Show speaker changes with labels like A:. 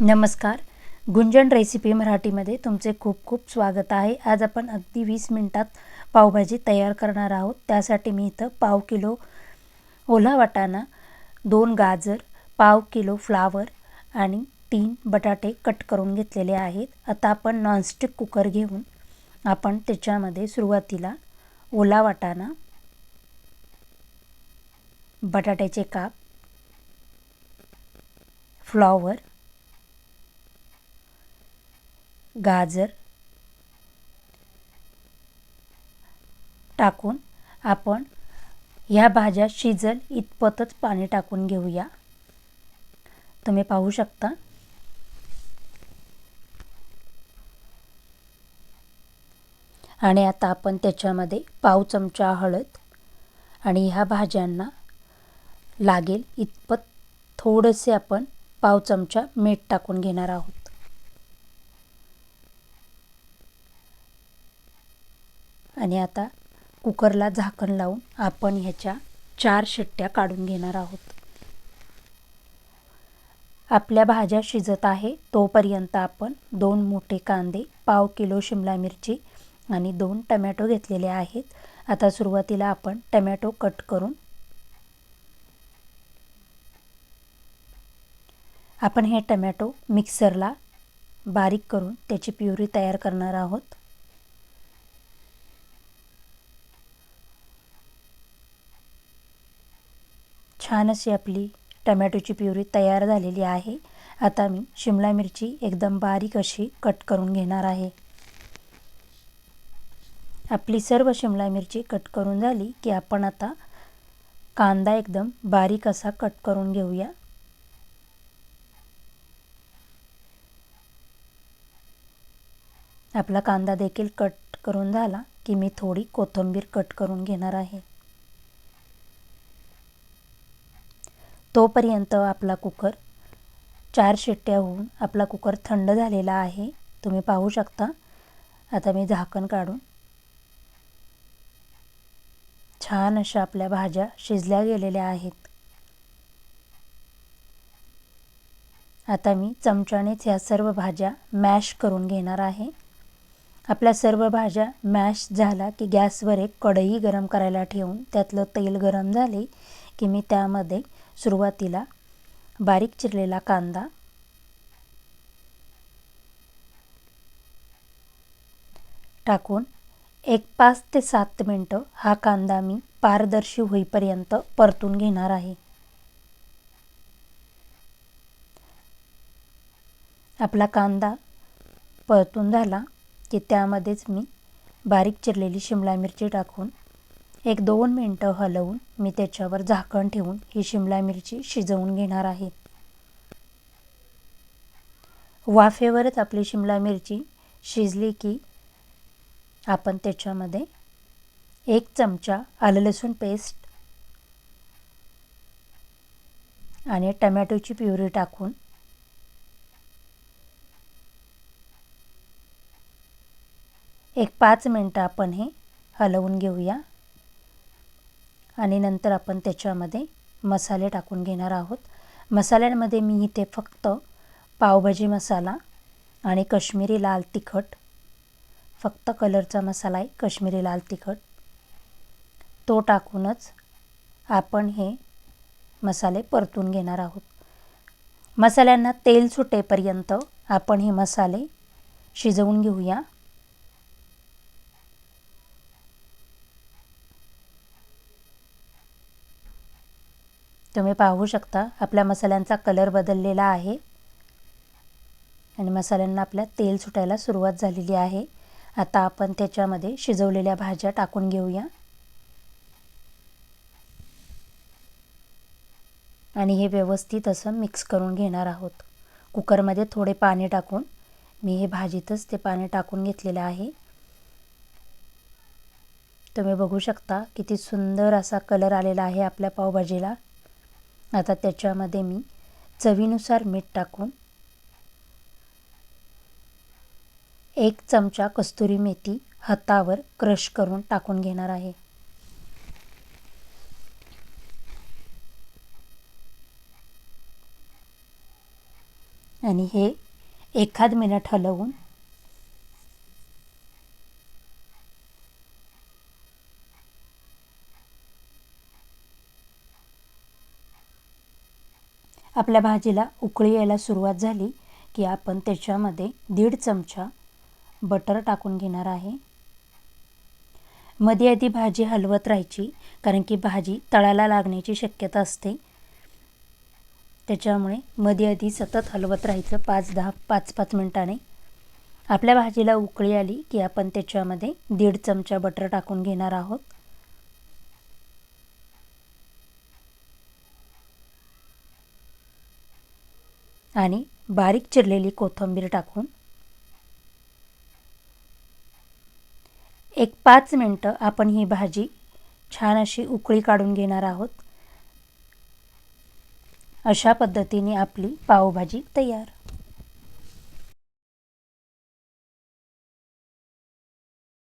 A: नमस्कार. गुंजन रेसिपी मराठीमध्ये तुमचे खूप खूप स्वागत आहे. आज आपण अगदी वीस मिनटात पावभाजी तयार करणार आहोत. त्यासाठी मी इथं पाव किलो ओला वाटाणा दोन गाजर पाव किलो फ्लावर आणि तीन बटाटे कट करून घेतलेले आहेत. आता आपण नॉनस्टिक कुकर घेऊन आपण त्याच्यामध्ये सुरुवातीला ओला वाटाणा बटाट्याचे काप फ्लॉवर गाजर टाकून आपण ह्या भाज्या शिजल इतपतच पाणी टाकून घेऊया. तुम्ही पाहू शकता. आणि आता आपण त्याच्यामध्ये पाव चमचा हळद आणि ह्या भाज्यांना लागेल इतपत थोडंसे आपण पाव चमचा मीठ टाकून घेणार आहोत. आणि आता कुकरला झाकण लावून आपण ह्याच्या चार शिट्ट्या काढून घेणार आहोत. आपल्या भाज्या शिजत आहे तोपर्यंत आपण दोन मोठे कांदे पाव किलो शिमला मिरची आणि दोन टमॅटो घेतलेले आहेत. आता सुरुवातीला आपण टमॅटो कट करून आपण हे टमॅटो मिक्सरला बारीक करून त्याची प्युरी तयार करणार आहोत. छान अशी आपली टमॅटोची प्युरी तयार झालेली आहे. आता मी शिमला मिरची एकदम बारीक अशी कट करून घेणार आहे. आपली सर्व शिमला मिरची कट करून झाली की आपण आता कांदा एकदम बारीक असा कट करून घेऊया. आपला कांदा देखील कट करून झाला की मी थोडी कोथिंबीर कट करून घेणार आहे. तोपर्यंत आपला कुकर चार शिट्ट्या होऊन आपला कुकर थंड झालेला आहे. तुम्ही पाहू शकता. आता मी झाकण काढून छान अशा आपल्या भाज्या शिजल्या गेलेल्या आहेत. आता मी चमच्यानेच ह्या सर्व भाज्या मॅश करून घेणार आहे. आपल्या सर्व भाज्या मॅश झाला की गॅसवर एक कढई गरम करायला ठेवून त्यातलं तेल गरम झाले की मी त्यामध्ये सुरुवातीला बारीक चिरलेला कांदा टाकून एक पाच ते सात मिनटं हा कांदा मी पारदर्शी होईपर्यंत परतून घेणार आहे. आपला कांदा परतून झाला की त्यामध्येच मी बारीक चिरलेली शिमला मिरची टाकून एक दोन मिनटं हलवून मी त्याच्यावर झाकण ठेवून ही शिमला मिरची शिजवून घेणार आहे. वाफेवरच आपली शिमला मिरची शिजली की आपण त्याच्यामध्ये एक चमचा आलं लसूण पेस्ट आणि टमॅटोची प्युरी टाकून एक पाच मिनटं आपण हे हलवून घेऊया. आणि नंतर आपण त्याच्यामध्ये मसाले टाकून घेणार आहोत. मसाल्यांमध्ये मी इथे फक्त पावभाजी मसाला आणि कश्मीरी लाल तिखट फक्त कलरचा मसाला आहे कश्मीरी लाल तिखट. तो टाकूनच आपण हे मसाले परतून घेणार आहोत. मसाल्यांना तेल सुटेपर्यंत आपण हे मसाले शिजवून घेऊया. तुम्ही पाहू शकता आपल्या मसाल्यांचा कलर बदललेला आहे. आणि मसाल्यांना आपल्या तेल सुटायला सुरुवात झालेली आहे. आता आपण त्याच्यामध्ये शिजवलेल्या भाज्या टाकून घेऊया. आणि हे व्यवस्थित असं मिक्स करून घेणार आहोत. कुकरमध्ये थोडे पाणी टाकून मी हे भाजीतच ते पाणी टाकून घेतलेलं आहे. तुम्ही बघू शकता किती सुंदर असा कलर आलेला आहे आपल्या पावभाजीला. आता त्याच्यामध्ये मी चवीनुसार मीठ टाकून एक चमचा कस्तुरी मेथी हातावर क्रश करून टाकून घेणार आहे. आणि हे एखाद मिनिट हलवून आपल्या भाजीला उकळी यायला सुरुवात झाली की आपण त्याच्यामध्ये दीड चमचा बटर टाकून घेणार आहे. मध्ये आधी भाजी हलवत राहायची कारण की भाजी तळाला लागण्याची शक्यता असते. त्याच्यामुळे मध्ये आधी सतत हलवत राहायचं पाच दहा पाच पाच मिनटाने. आपल्या भाजीला उकळी आली की आपण त्याच्यामध्ये दीड चमचा बटर टाकून घेणार आहोत. आणि बारीक चिरलेली कोथिंबीर टाकून एक पाच मिनटं आपण ही भाजी छान अशी उकळी काढून घेणार आहोत. अशा पद्धतीने आपली पावभाजी तयार.